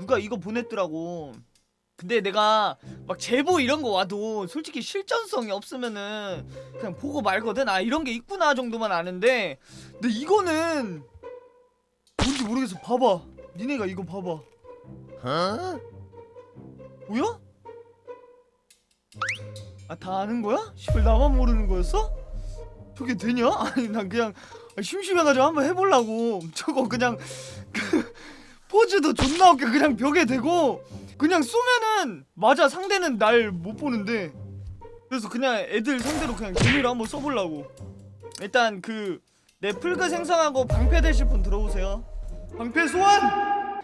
누가 이거 보냈더라고. 근데 내가 막 제보 이런 거 와도 솔직히 실전성이 없으면은 그냥 보고 말거든. 아 이런 게 있구나 정도만 아는데 근데 이거는 뭔지 모르겠어. 봐봐. 니네가 이거 봐봐. 뭐야? 아 다 아는 거야? 씨발 나만 모르는 거였어? 저게 되냐? 아니 난 그냥 심심해가지고 한번 해보려고 저거 그냥 그 포즈도 존나 웃겨. 그냥 벽에 대고. 그냥 쏘면은 맞아. 상대는 날 못 보는데. 그래서 그냥 애들 상대로 그냥 재미로 한번 써보려고. 일단 그 내 풀그 생성하고 방패 되실 분 들어오세요. 방패 소환!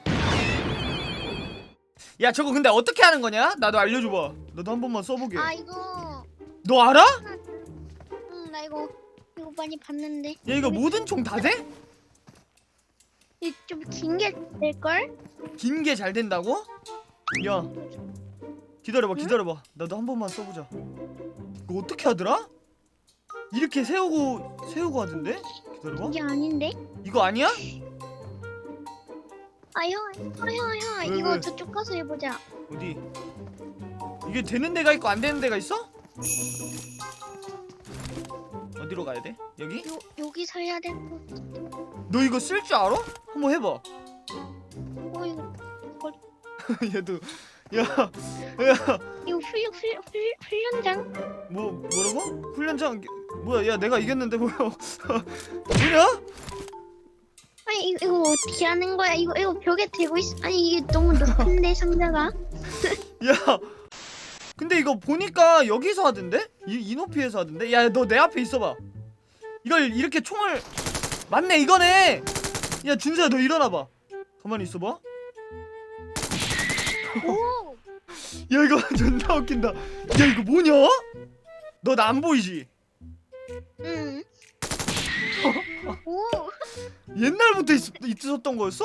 야 저거 근데 어떻게 하는 거냐? 나도 알려줘봐. 너도 한 번만 써보게. 아 이거. 너 알아? 응 나 이거 이거 많이 봤는데. 야 이거 모든 총 다 돼? 좀 긴 게 될걸? 긴 게 잘 된다고? 야 기다려봐 기다려봐 나도 한 번만 써보자 이거 어떻게 하더라? 이렇게 세우고 세우고 하던데? 기다려봐 이게 아닌데? 이거 아니야? 아 형 아 형 형 왜, 이거 왜? 저쪽 가서 해보자 어디? 이게 되는 데가 있고 안 되는 데가 있어? 어디로 가야 돼? 여기? 요 여기서 해야 될거 너 이거 쓸 줄 알아? 한번 해봐 어 이거 얘도 야, 야, 이거 훈련 훈련 훈련 훈련장 뭐 뭐라고? 훈련장 뭐야? 야 내가 이겼는데 뭐야? 뭐냐? 아니 이거, 이거 어떻게 하는 거야 이거 이거 벽에 대고 있어 아니 이게 너무 높은데 상자가 야 근데 이거 보니까 여기서 하던데? 이, 이 높이에서 하던데? 야 너 내 앞에 있어봐 이걸 이렇게 총을 맞네 이거네 야 준서야 너 일어나봐 가만히 있어봐 오 야 이거 존나 웃긴다 야 이거 뭐냐? 너 나 안 보이지? 응. 오, 옛날부터 있, 있었던 거였어?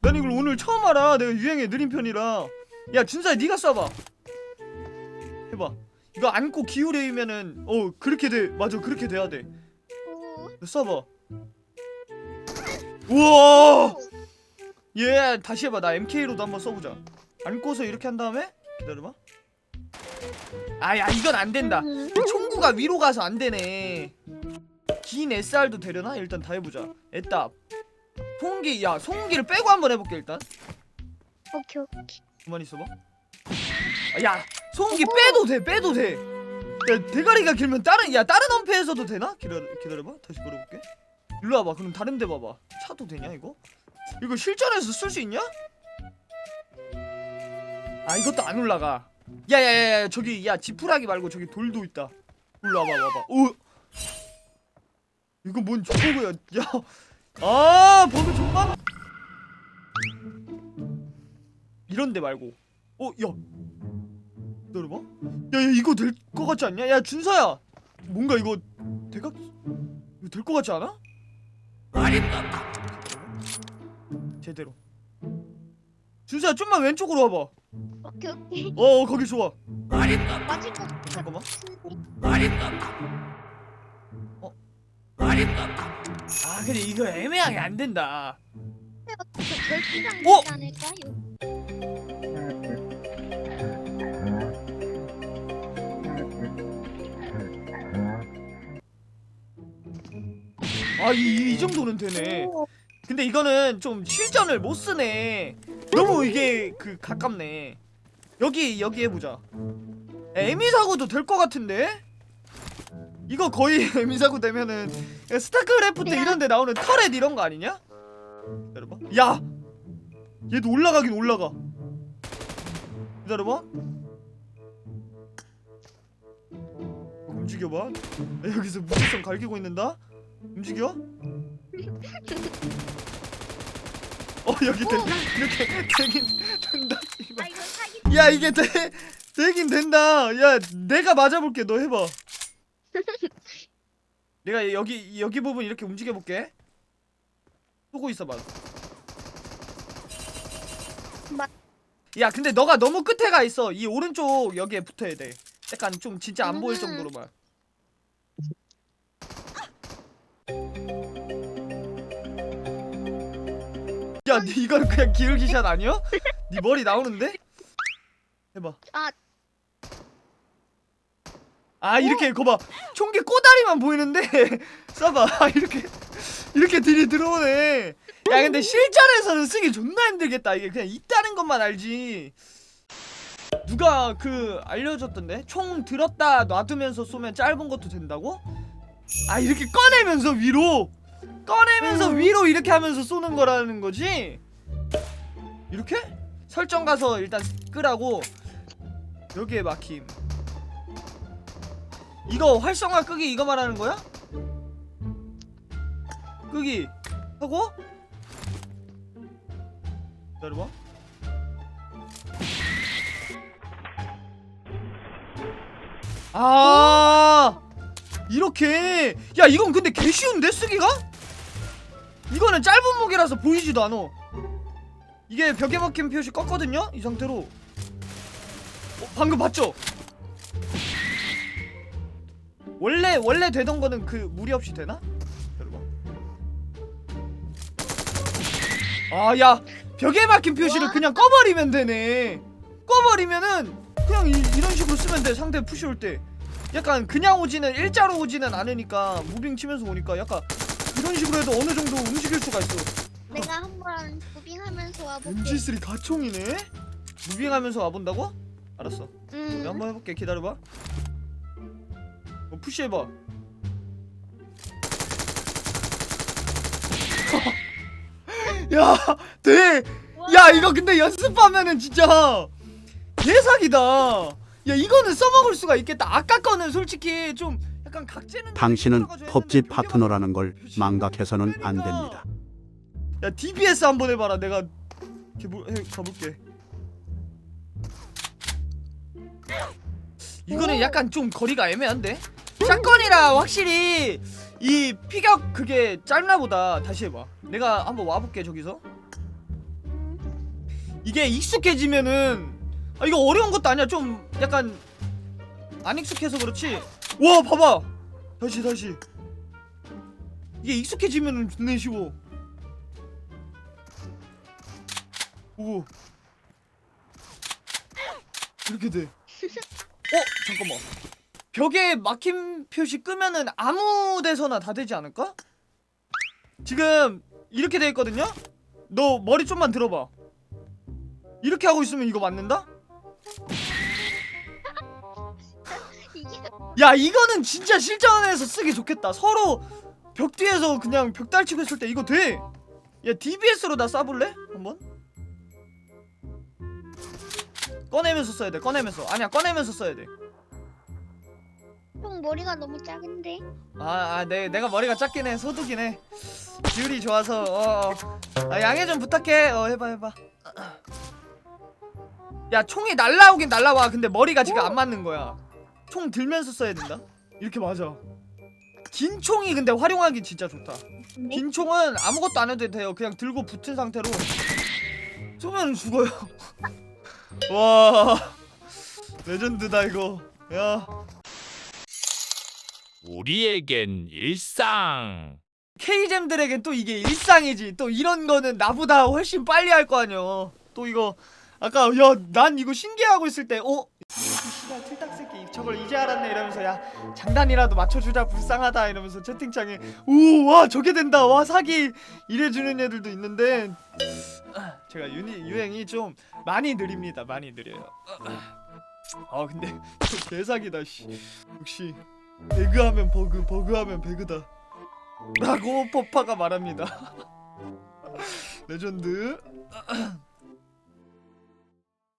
난 이걸 오늘 처음 알아 내가 유행에 느린 편이라 야 준서야 네가 쏴봐 해봐 이거 안고 기울이면은 어 그렇게 돼 맞아 그렇게 돼야 돼 오. 쏴봐. 우와. 얘 다시 해봐. 나 MK로도 한번 써보자. 안고서 이렇게 한 다음에 기다려봐. 아야 이건 안 된다. 총구가 위로 가서 안 되네. 긴 SR도 되려나? 일단 다 해보자. 애답. 소음기 야 소음기를 빼고 한번 해볼게 일단. 오케이 오케이. 그만 있어봐. 아, 야 소음기 빼도 돼 빼도 돼. 야 대가리가 길면 다른 야 다른 엄폐에서도 되나? 기다려 기다려봐 다시 걸어볼게. 일로 와봐 그럼 다른 데 봐봐. 차도 되냐 이거? 이거 실전에서 쓸 수 있냐? 아 이것도 안 올라가. 야야야야 저기 야 지푸라기 말고 저기 돌도 있다. 일로 와봐 와봐. 오. 이거 뭔 저거야? 야. 아 버그 존나. 이런 데 말고. 어 야. 기다려봐. 야, 야 이거 될것 같지 않냐? 야 준서야. 뭔가 이거 대각 이거 될것 같지 않아? 제대로. 준서야 좀만 왼쪽으로 와봐. 오케이 오케이. 어, 어 거기 좋아. 맞을 것 잠깐만. 같은데. 아 근데 이거 애매하게 안 된다. 어떻게 결투장 어? 되지 않을까? 이 아이 이 정도는 되네. 오. 근데 이거는 좀 실전을 못 쓰네. 너무 이게 그 가깝네. 여기 여기 해보자. 에미 사고도 될 것 같은데? 이거 거의 에미 사고 되면은 스타크래프트 이런데 나오는 터렛 이런 거 아니냐? 기다려봐. 야, 얘도 올라가긴 올라가. 기다려봐. 움직여봐. 여기서 무지성 갈기고 있는다. 움직여. 어 여기 돼 이렇게 되긴 된다 아 이거 사기. 야 이게 돼 되긴 된다. 야 내가 맞아볼게. 너 해봐. 내가 여기 여기 부분 이렇게 움직여 볼게. 쏘고 있어봐. 마- 야 근데 너가 너무 끝에 가 있어. 이 오른쪽 여기에 붙어야 돼. 약간 좀 진짜 안 보일 음. 정도로만 야, 니 이건 그냥 기울기 샷 아니야? 네 머리 나오는데? 해봐. 아. 아 이렇게 거봐 총기 꼬다리만 보이는데 쏴봐 아, 이렇게 이렇게 딜이 들어오네. 야 근데 실전에서는 쓰기 존나 힘들겠다 이게 그냥 있다는 것만 알지. 누가 그 알려줬던데 총 들었다 놔두면서 쏘면 짧은 것도 된다고? 아 이렇게 꺼내면서 위로 꺼내면서 음. 위로 이렇게 하면서 쏘는 거라는 거지? 이렇게? 설정 가서 일단 끄라고 여기에 막힘 이거 활성화 끄기 이거 말하는 거야? 끄기 하고 기다려봐 아 이렇게 야 이건 근데 개 쉬운데 쓰기가? 이거는 짧은 무게라서 보이지도 않아 이게 벽에 박힌 표시 껐거든요? 이 상태로 어, 방금 봤죠? 원래 원래 되던 거는 그 무리 없이 되나? 아야 벽에 박힌 표시를 와. 그냥 꺼버리면 되네 꺼버리면은 그냥 이, 이런 식으로 쓰면 돼 상대 푸시 올때 약간 그냥 오지는 일자로 오지는 않으니까 무빙 치면서 오니까 약간 이런 식으로 해도 어느 정도 움직일 수가 있어 내가 한번 무빙하면서 와볼게. MG3 가총이네? 무빙하면서 와본다고? 알았어 음. 한번 해볼게 기다려봐 어, 푸시해봐 야 돼! 야 이거 근데 연습하면은 진짜 개사기다 야 이거는 써먹을 수가 있겠다. 아까 거는 솔직히 좀 약간 각재는 당신은 펍지 파트너라는 걸 망각해서는 안 됩니다. 야 DBS 한번 해봐라. 내가 이렇게 뭐- 해, 가볼게. 이거는 약간 좀 거리가 애매한데? 샷건이라 확실히 이 피격 그게 짧나 보다. 다시 해봐. 내가 한번 와볼게 저기서. 이게 익숙해지면은 아 이거 어려운 것도 아니야 좀 약간 안 익숙해서 그렇지 와 봐봐 다시 다시 이게 익숙해지면은 존나 쉬워 오 이렇게 돼. 어 잠깐만. 벽에 막힘 표시 끄면은 아무 데서나 다 되지 않을까? 지금 이렇게 돼 있거든요. 너 머리 좀만 들어봐. 이렇게 하고 있으면 이거 맞는다? 야 이거는 진짜 실전에서 쓰기 좋겠다. 서로 벽 뒤에서 그냥 벽달 치고 있을 때 이거 돼. 야 DBS로 나 쏴볼래? 한번. 꺼내면서 써야 돼. 꺼내면서. 아니야 꺼내면서 써야 돼. 형 머리가 너무 작은데. 아, 아, 내, 내가 머리가 작긴 해. 소두긴 해. 비율이 좋아서, 어, 어. 아, 양해 좀 부탁해. 어, 해봐, 해봐. 야, 총이 날라오긴 날라와. 근데 머리가 지금 안 맞는 거야. 총 들면서 써야 된다. 이렇게 맞아. 긴 총이 근데 활용하기 진짜 좋다. 네? 긴 총은 아무것도 안 해도 돼요. 그냥 들고 붙은 상태로 쏘면 죽어요. 와, 레전드다 이거. 야. 우리에겐 일상. K잼들에겐 또 이게 일상이지. 또 이런 거는 나보다 훨씬 빨리 할 거 아니야. 또 이거 아까 야 난 이거 신기하고 있을 때 어? 저걸 이제 알았네 이러면서 야 장단이라도 맞춰주자 불쌍하다 이러면서 채팅창에 우와 저게 된다 와 사기 이래주는 애들도 있는데 제가 유니, 유행이 좀 많이 느립니다 많이 느려요. 아 근데 저 개사기다 씨. 역시 배그하면 버그 버그하면 배그다. 라고 포파가 말합니다. 레전드